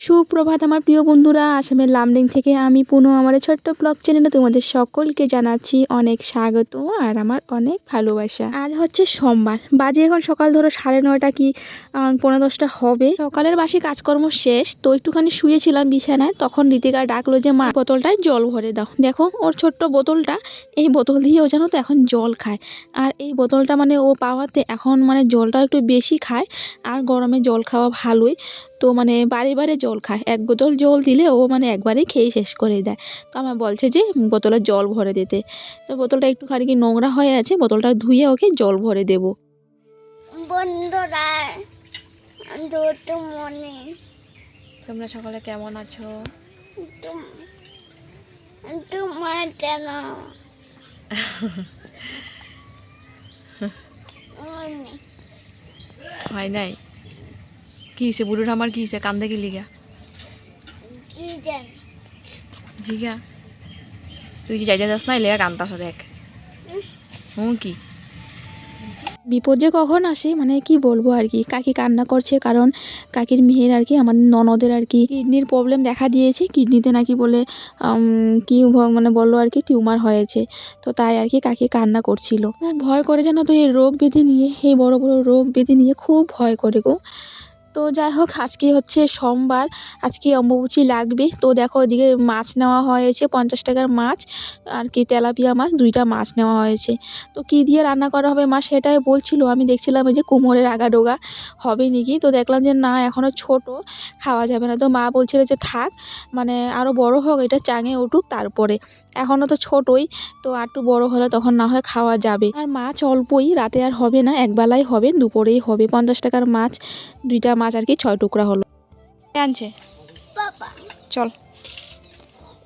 সুপ্রভাত আমার প্রিয় বন্ধুরা, আসামের লামডিং থেকে আমি পুনঃ। আমার ছোট্ট ব্লগ চ্যানেলে তোমাদের সকলকে জানাচ্ছি অনেক স্বাগত আর আমার অনেক ভালোবাসা। আজ হচ্ছে সোমবার। বাজে এখন সকাল ধরো সাড়ে নয়টা কি পনেরো দশটা হবে। সকালের বাসি কাজকর্ম শেষ, তো একটুখানি শুয়েছিলাম বিছানায়, তখন রীতিকা ডাকলো যে, মা, বোতলটায় জল ভরে দাও। দেখো, ওর ছোট্ট বোতলটা, এই বোতল দিয়ে ও জানো তো এখন জল খায়। আর এই বোতলটা মানে ও পাওয়াতে এখন মানে জলটা একটু বেশি খায়, আর গরমে জল খাওয়া ভালোই। তো মানে বারে বারে জল খায়। এক বোতল জল দিলে ও মানে একবারেই খেয়ে শেষ করে দেয়। তো আমার বলছে যে বোতলে জল ভরে দিতে। তো বোতলটা একটুখানি কি নোংরা হয়ে আছে বোতলটা ধুয়ে ওকে জল ভরে দেবো। বন্ধুরা মনে। তোমরা সকালে কেমন আছো? তুম- তোমার কেন? হয় নাই? কি হিসে বুড়োর আমার কি হিসে কান্দে কি লিগা জিগা। তুই যে যাইতে যাস না লেগা কান্দাস দেখ। হুম, কি? বিপদ যে কখন আসে? মানে কি বলব আর কি? কাকি কান্না করছে কারণ কাকির মেয়ের আর কি আমাদের ননদের আর কি কিডনির প্রবলেম দেখা দিয়েছে। কিডনিতে নাকি বলে কি মানে বলল আর কি, টিউমার হয়েছে। তো তাই আর কি কাকি কান্না করছিল। ভয় করে জানো তো এই রোগ ব্যাধি নিয়ে। এই বড় বড় রোগ ব্যাধি নিয়ে খুব ভয় করে গো। তো যাই হোক, আজকে হচ্ছে সোমবার, আজকে অম্বুবচি লাগবে। তো দেখো ওদিকে মাছ নেওয়া হয়েছে, পঞ্চাশ টাকার মাছ, আর কি তেলাপিয়া মাছ, দুইটা মাছ নেওয়া হয়েছে। তো কী দিয়ে রান্না করা হবে মা সেটাই বলছিল, আমি দেখছিলাম এই যে কুমোরের আগা ডোগা হবে নাকি? তো দেখলাম যে না এখনও ছোট, খাওয়া যাবে না। তো মা বলছিল যে থাক মানে আরও বড় হোক, এটা চাঙে উঠুক তারপরে। এখনও তো ছোটই, তো আর একটু বড় হলে তখন না হয় খাওয়া যাবে। আর মাছ অল্পই, রাতে আর হবে না, একবেলাই হবে, দুপুরেই হবে। পঞ্চাশ টাকার মাছ, দুইটা মাছ আর কি ছয় টুকরা হলো। আনছে? চল।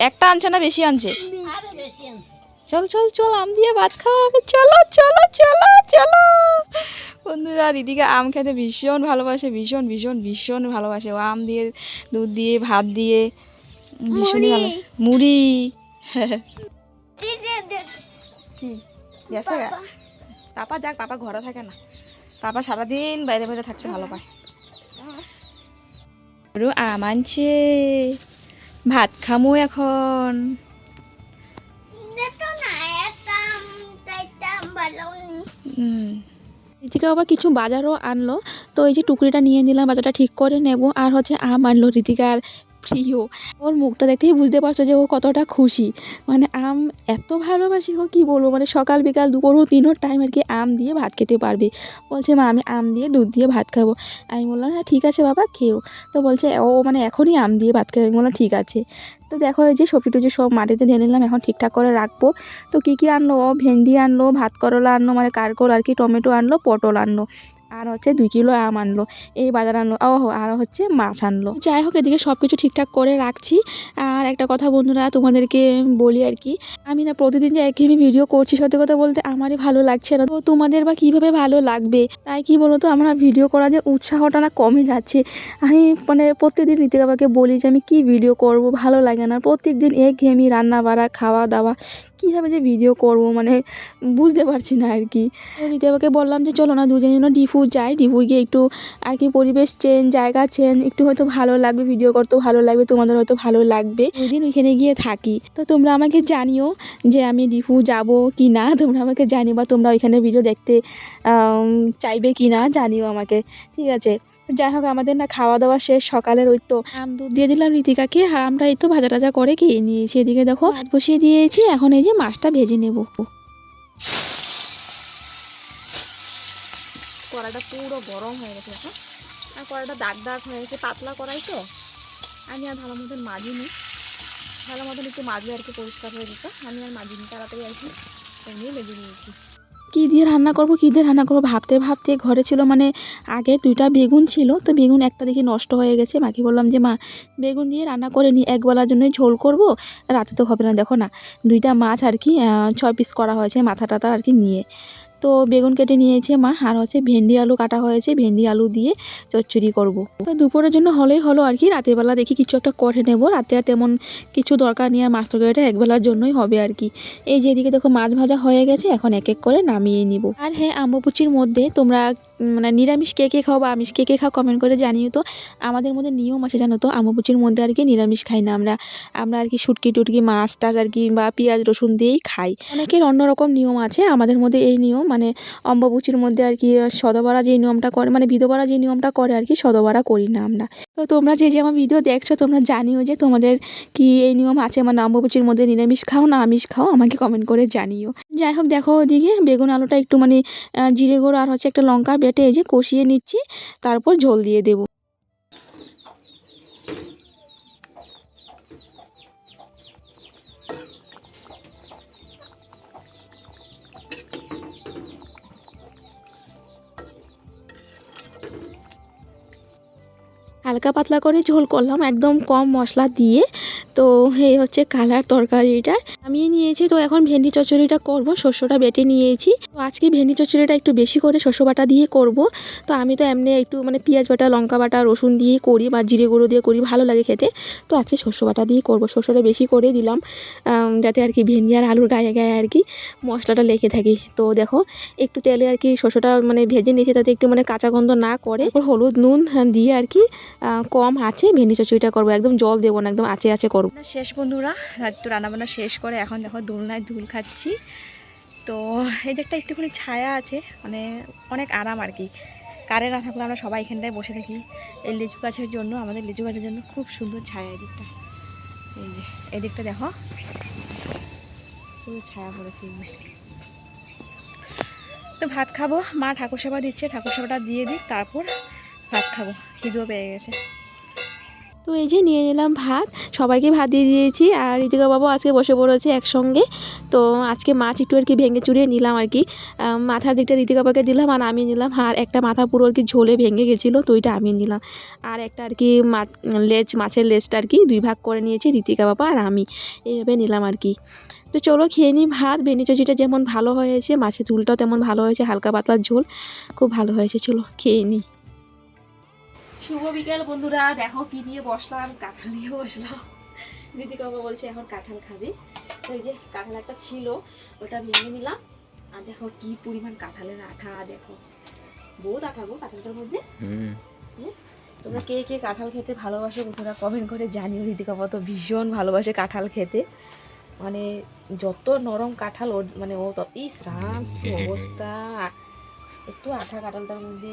একটা আনছে না বেশি আনছে? আরও বেশি আছে। চল চল চল আম দিয়ে ভাত খাওয়া হবে। চলো চলো চলো চলো। বন্ধুরা দিদিকে আম খেতে ভীষণ ভালোবাসে ভীষণ ভীষণ ভীষণ ভালোবাসে। ও আম দিয়ে দুধ দিয়ে ভাত দিয়ে ভীষণই ভালো মুড়ি। গেছে পাপা। যাক পাপা ঘরে থাকে না। পাপা সারাদিন বাইরে বাইরে থাকতে ভালো পায়। আৰু আম আনছে ভাত খামো এখন। ঋতিকা বাবা কিছু বাজারও আনলো। তো এই যে টুকরিটা নিয়ে নিলাম বাজারটা ঠিক করে নেব। আর হচ্ছে আম আনলো ঋতিকার প্রিয়। ওর মুখটা দেখতেই বুঝতে পারছ যে ও কতটা খুশি। মানে আম এত ভালোবাসি ও কী বলব? মানে সকাল বিকাল দুপুরও তিনও টাইম আর কি আম দিয়ে ভাত খেতে পারবে। বলছে, মা, আমি আম দিয়ে দুধ দিয়ে ভাত খাব। আমি বললাম হ্যাঁ ঠিক আছে বাবা, খেও। তো বলছে, ও মানে এখনই আম দিয়ে ভাত খাবে। আমি বললাম, ঠিক আছে। তো দেখো এই যে সবজি টুজি সব মাটিতে ঢেলে নিলাম, এখন ঠিকঠাক করে রাখব। তো কী কী আনলো? ও ভেন্ডি আনলো, ভাত করলা আনলো মানে কারকোল আর কি, টমেটো আনলো, পটল আনলো। আর হচ্ছে দুই কিলো আম আনলো। এই বাজার আনলো, ও আর হচ্ছে মাছ আনলো। যাই হোক, এদিকে সব কিছু ঠিকঠাক করে রাখছি। আর একটা কথা বন্ধুরা, তোমাদেরকে বলি আর কি, আমি না প্রতিদিন যে একঘেয়েমি ভিডিও করছি, সত্যি কথা বলতে আমারই ভালো লাগছে না। তো তোমাদের বা কীভাবে ভালো লাগবে? তাই কি বলো তো আমার ভিডিও করা যে উৎসাহটা না কমে যাচ্ছে। আমি মানে প্রত্যেকদিন ঋতিকা বাবাকে বলি যে, আমি কি ভিডিও করব? ভালো লাগে না। প্রত্যেকদিন একঘেয়েমি রান্না বাড়া খাওয়া দাওয়া কীভাবে যে ভিডিও করব মানে বুঝতে পারছি না আর কি। তো বললাম যে, চলো না দুজনের জন্য ডিফু যাই। ডিফু গিয়ে একটু আর কি পরিবেশ চেঞ্জ, জায়গা চেঞ্জ, একটু হয়তো ভালো লাগবে ভিডিও করতেও ভালো লাগবে, তোমাদের হয়তো ভালো লাগবে। দুদিন ওইখানে গিয়ে থাকি। তো তোমরা আমাকে জানিও যে আমি ডিফু যাব কি না। তোমরা আমাকে জানিও বা তোমরা ওইখানে ভিডিও দেখতে চাইবে কি না, জানিও আমাকে। ঠিক আছে? যাই হোক, আমাদের না খাওয়া দাওয়া শেষ, সকালের ওই তো আম দুধ দিয়ে দিলাম ঋতিকাকে আর আমরা এই তো ভাজা টাজা করে খেয়ে নিয়েছি। এদিকে দেখো, ভাত বসিয়ে দিয়েছি, এখন এই যে মাছটা ভেজে নেব। কড়াইটা পুরো গরম হয়ে গেছে আর কড়াইটা দাগ দাগ হয়ে গেছে, পাতলা কড়াই তো। আমি আর ভালো মতন মাজিনি। ভালো মতন একটু মাজলে আর কি পরিষ্কার হয়ে যেত। আমি আর মাজিনি, তাড়াতাড়ি আর কি এমনি ভেজে নিয়েছি। কী দিয়ে রান্না করব, কী দিয়ে রান্না করব ভাবতে ভাবতে ঘরে ছিল মানে আগে দুইটা বেগুন ছিল, তো বেগুন একটা দেখি নষ্ট হয়ে গেছে। মাকে বললাম যে, মা, বেগুন দিয়ে রান্না করে নি, একবেলার জন্যই ঝোল করব, রাতে তো হবে না। দেখো না, দুইটা মাছ আর কি ছয় পিস করা হয়েছে মাথা টাথা আর কি নিয়ে। তো বেগুন কেটে নিয়েছে মা আর হচ্ছে ভেন্ডি আলু কাটা হয়েছে, ভেন্ডি আলু দিয়ে চচ্চড়ি করব। তো দুপুরের জন্য হলেই হলো আর কি, রাতেরবেলা দেখি কিছু একটা করে নেব। রাতে আর তেমন কিছু দরকার নেই আর মাছ তরকারিটা একবেলার জন্যই হবে আর কি। এই যেদিকে দেখো মাছ ভাজা হয়ে গেছে, এখন এক এক করে নামিয়ে নিব। আর হ্যাঁ আম্বপুচির মধ্যে তোমরা মানে নিরামিষ কে কে খাও বা আমিষ কে কে খাও কমেন্ট করে জানিও তো। আমাদের মধ্যে নিয়ম আছে জানো তো আমবুচির মধ্যে আর কি নিরামিষ খাই না আমরা। আমরা আর কি সুটকি টুটকি, মাছ টাছ আর কি বা পেঁয়াজ, রসুন দিয়েই খাই। অনেকের অন্যরকম নিয়ম আছে, আমাদের মধ্যে এই নিয়ম। মানে অম্বাবুচির মধ্যে আর কি সদবরা যে নিয়মটা করে মানে বিধবরা যে নিয়মটা করে আর কি সদবরা করি না আমরা। তো তোমরা যে যে আমার ভিডিও দেখছ, তোমরা জানিও যে তোমাদের কি এই নিয়ম আছে? মানে অম্বাবুচির মধ্যে নিরামিষ খাও, না আমিষ খাও, আমাকে কমেন্ট করে জানিও। যাই হোক, দেখো ওদিকে বেগুন আলুটা একটু মানে জিরে গুঁড়ো আর হচ্ছে একটা লঙ্কা বেটে এই যে কষিয়ে নিচ্ছি, তারপর ঝোল দিয়ে দেবো। হালকা পাতলা করে ঝোল করলাম, একদম কম মশলা দিয়ে। তো এই হচ্ছে কালার তরকারিটা। আমি নিয়েছি, তো এখন ভেন্ডি চচড়িটা করব, শস্যটা বেটে নিয়েছি। তো আজকে ভেন্ডি চচ্চড়িটা একটু বেশি করে শস্য বাটা দিয়ে করব। তো আমি তো এমনি একটু মানে পেঁয়াজ বাটা, লঙ্কা বাটা, রসুন দিয়ে করি বা জিরে গুঁড়ো দিয়ে করি, ভালো লাগে খেতে। তো আজকে শস্য বাটা দিয়ে করব, শস্যটা বেশি করে দিলাম যাতে আর কি ভেন্ডি আর আলুর গায়ে গায়ে আর কি মশলাটা লেগে থাকে। তো দেখো, একটু তেলে আর কি শস্যটা মানে ভেজে নিয়েছি, তাতে একটু মানে কাঁচা গন্ধ না করে হলুদ নুন দিয়ে আর কি কম আছে, ভেন্ডি চচ্চড়িটা করব, একদম জল দেবো না, একদম আচে আচে করব। শেষ বন্ধুরা একটু রান্নাবান্না শেষ করে এখন দেখো দোলনায় দুল খাচ্ছি। তো এই যে একটা একটুখানি ছায়া আছে মানে অনেক আরাম আর কি। কারেন্ট না থাকলে আমরা সবাই এখানটায় বসে থাকি। এই লিচু গাছের জন্য, আমাদের লিচু গাছের জন্য খুব সুন্দর ছায়া এদিকটা এই যে এদিকটা দেখো। পুরো ছায়া এই যে। তো ভাত খাব, মা ঠাকুর সেবা দিচ্ছে, ঠাকুর সেবাটা দিয়ে দিই তারপর ভাত খাব, খিদেও পেয়ে গেছে। তো এই যে নিয়ে নিলাম ভাত, সবাইকে ভাত দিয়ে দিয়েছি। আর ঋতিকা বাবু আজকে বসে পড়েছে একসঙ্গে। তো আজকে মাছ একটু আর কি ভেঙে চুরিয়ে নিলাম আর কি। মাথার দিকটা ঋতিকা বাবাকে দিলাম আর আমি নিলাম। আর একটা মাথা পুরো আর কি ঝোলে ভেঙে গেছিল, তো ওইটা আমি নিলাম। আর একটা আর কি লেজ, মাছের লেজটা আর কি দুই ভাগ করে নিয়েছি ঋতিকা বাবা আর আমি। এইভাবে নিলাম আর কি। তো চলো খেয়ে নিই ভাত। বেনি চচিটা যেমন ভালো হয়েছে, মাছের ঝোলটাও তেমন ভালো হয়েছে, হালকা পাতলার ঝোল। খুব ভালো হয়েছে, চলো খেয়ে নিই। শুভ বিকেল বন্ধুরা। দেখো কি দিয়ে বসলাম কাঁঠাল দিয়ে বসলাম। বাবা বলছে এখন কাঁঠাল খাবে। তো এই যে কাঁঠাল একটা ছিল ওটা ভেঙে নিলাম। আর দেখো কি পরিমাণ কাঁঠালের আঠা দেখো। বহুত আঠা গো কাঁঠালটার মধ্যে। তোমরা কে কে কাঁঠাল খেতে ভালোবাসো বন্ধুরা কমেন্ট করে জানিও। ঋতিকা তো ভীষণ ভালোবাসে কাঁঠাল খেতে। মানে যত নরম কাঁঠাল ওর মানে ও ততই ইস রাম অবস্থা। একটু আঠা কাঁঠালটার মধ্যে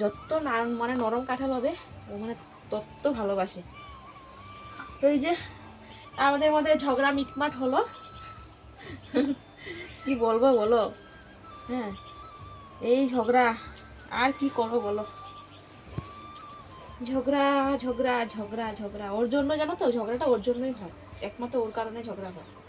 যত মানে নরম কাঁঠাল হবে, ও মানে তত ভালোবাসে। তো এই যে, আমাদের মধ্যে ঝগড়া মিটমাট হলো। কি বলব বলো? হ্যাঁ এই ঝগড়া, আর কি করব বলো? ঝগড়া ঝগড়া ঝগড়া ঝগড়া। ওর জন্য জানো তো, ঝগড়াটা ওর জন্যই হয়। একমাত্র ওর কারণে ঝগড়া হয়।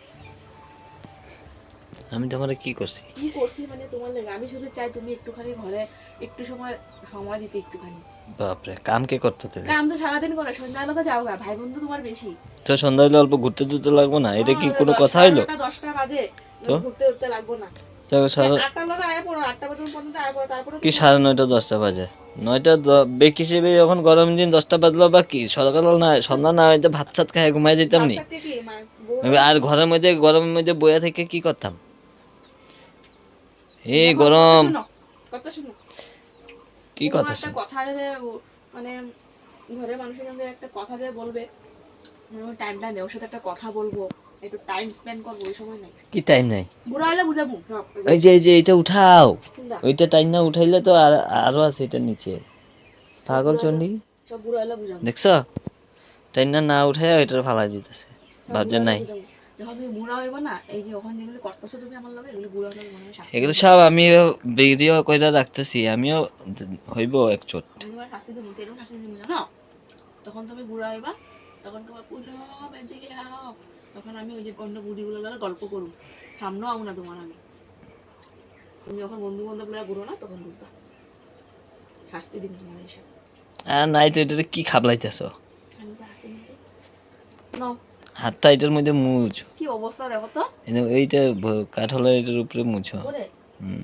আমি তোমারে কি করছি? কি করছি মানে তোমার লেগে? আমি শুধু চাই তুমি একটুখানি ঘরে একটু সময় সময় দিতে একটুখানি। বাপরে কাম কে করতে দিলে কাম তো সারাদিন করে সন্ধ্যাবেলা তো যাও গা ভাই বন্ধু তোমার বেশি। তো সন্ধ্যা হলে অল্প ঘুরতে টুরতে লাগবো না? এটা কি কোনো কথা হইল? এগারোটা, দশটা বাজে তো? ঘুরতে উঠতে লাগবো না। কি সাড়ে নয়টা দশটা বাজে? নয়টা বেক হিসেবে যখন গরম দিন দশটা বাজলো বা কি? সকাল না সন্ধ্যা না হইতে ভাত সাত খাই ঘুমাই যেতাম নি? আর ঘরের মধ্যে গরমের মধ্যে বইয়া থেকে কি করতাম? এই গরম। কথা শুনো। কি কথা একটা কথা মানে ঘরের মানুষের সঙ্গে একটা কথা যে বলবে টাইমটা নেই ওর সাথে একটা কথা বলব। একটু টাইম স্পেন্ড করব ওই সময় নাই। কি টাইম নাই? বুড়া হলে বুঝাবো এই যে এই যে এটা উঠাও। ওইটা টাইম না উঠাইলে তো আর আরও আছে এটা নিচে। পাগল চন্ডি সব বুড়া হলে বুঝাবো। দেখছ? টাইম না না উঠাই ওইটার ফালাই দিতেছে। সব ভাবছে নাই। যখন তুমি বুড়া হইব না এই যে ওখানে যেগুলো করতেছো তুমি আমার লগে এগুলো বুড়া হলে মনে হয় এগুলো সব আমি ভিডিও কইরা রাখতেছি আমিও হইব একচোট। আমি তোমার শাস্তি দেবো এরকম শাস্তি দেবো জানো? তখন তুমি বুড়া হইবা তখন তোমার পুলম এদিকে আও তখন আমি ওই যে অন্য বুড়িগুলো লগে গল্প করুম সামনেও আমু না তোমার আমি। তুমি যখন বন্ধু বান্ধব লাগে ঘুরো না তখন বুঝবা। শাস্তি দিন তোমার এসব আর নাই তো এটা কি খাবলাইতেছ? আমি তো হাসি নিতে নাও। হাতটা এটার মধ্যে মুছ। কি অবস্থা দেখো তো? এইটা কাঠলা এটার উপরে মুছো। হুম।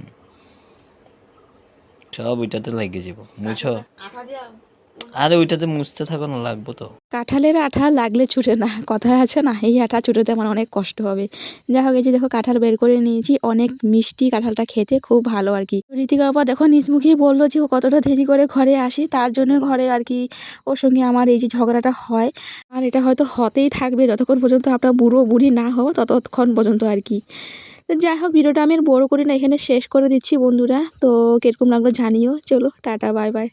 সব এটাতে লাগিয়ে যাব। মুছো। আঠা দিয়া আরে ওইটাতে মুছতে থাকো না লাগবো তো। কাঁঠালের আঠা লাগলে ছুটে না, কথা আছে না, এই আঠা ছুটোতে আমার অনেক কষ্ট হবে। যা হোক, এই যে দেখো কাঁঠাল বের করে নিয়েছি, অনেক মিষ্টি কাঁঠালটা খেতে খুব ভালো আর কি। ঋতিকা বাবা দেখো নিজ মুখেই বলল যে ও কতটা দেরি করে ঘরে আসি, তার জন্য ঘরে আর কি ওর সঙ্গে আমার এই যে ঝগড়াটা হয়। আর এটা হয়তো হতেই থাকবে যতক্ষণ পর্যন্ত আপনার বুড়ো বুড়ি না হব, ততক্ষণ পর্যন্ত আর কি। তো যাই হোক, ভিডিওটা আমি আর বড়ো করি না, এখানে শেষ করে দিচ্ছি বন্ধুরা। তো কীরকম লাগল জানিও। চলো, টাটা, বাই বাই।